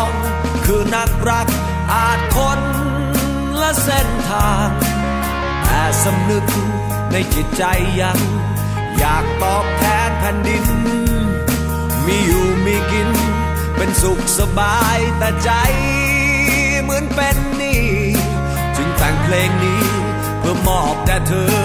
ง สำนึกในจิตใจยัง อยากตอบแทนแผ่นดิน มีอยู่มีกิน เป็นสุขสบายแต่ใจเหมือนเป็นนี่ จึงแต่งเพลงนี้เพื่อมอบแด่เธอ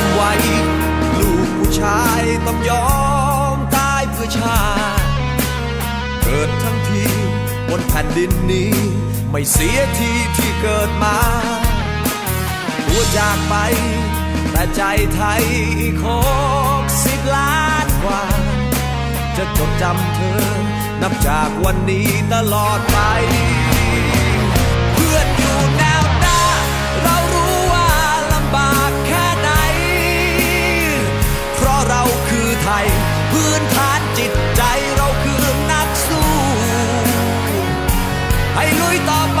ำไว้ ลูกผู้ชายต้องยอมตายเพื่อชาติเกิดทั้งทีบนแผ่นดินนี้ ไม่เสียทีที่เกิดมาตัวจากไป แต่ใจไทยอีกหกสิบล้านกว่า จะจดจำเธอ นับจากวันนี้ตลอดไป คือไทยพื้นฐานจิตใจเราคือนักสู้ ให้ลุยต่อไป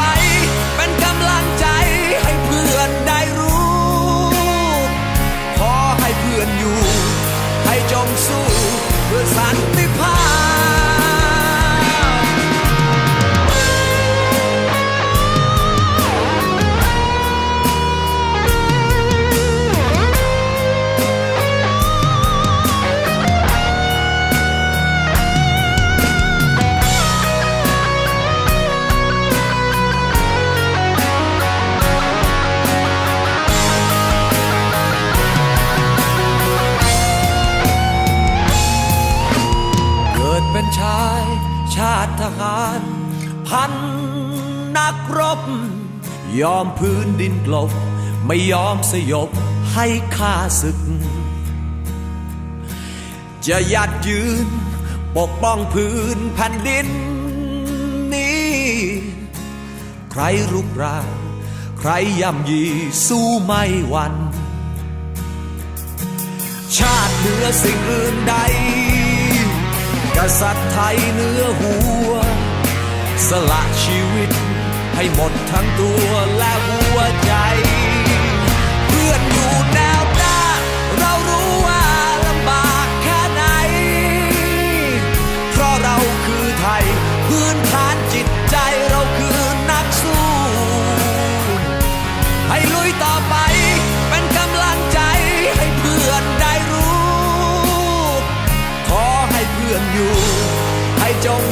หาร พันนักรบ ยอมพื้นดินกลบ ไม่ยอมสยบให้ข้าศึก จะยัดยืน ปกป้องพื้นแผ่นดินนี้ ใครรุกรานใครย่ำยีสู้ไม่หวันชาติเหนือสิ่งอื่นใด กษัตริย์ไทยเนื้อหัว สละชีวิตให้หมดทั้งตัวและหัวใจ เพื่อนอยู่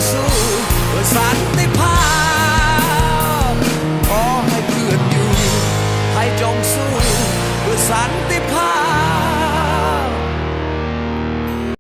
azul, pois vai ter.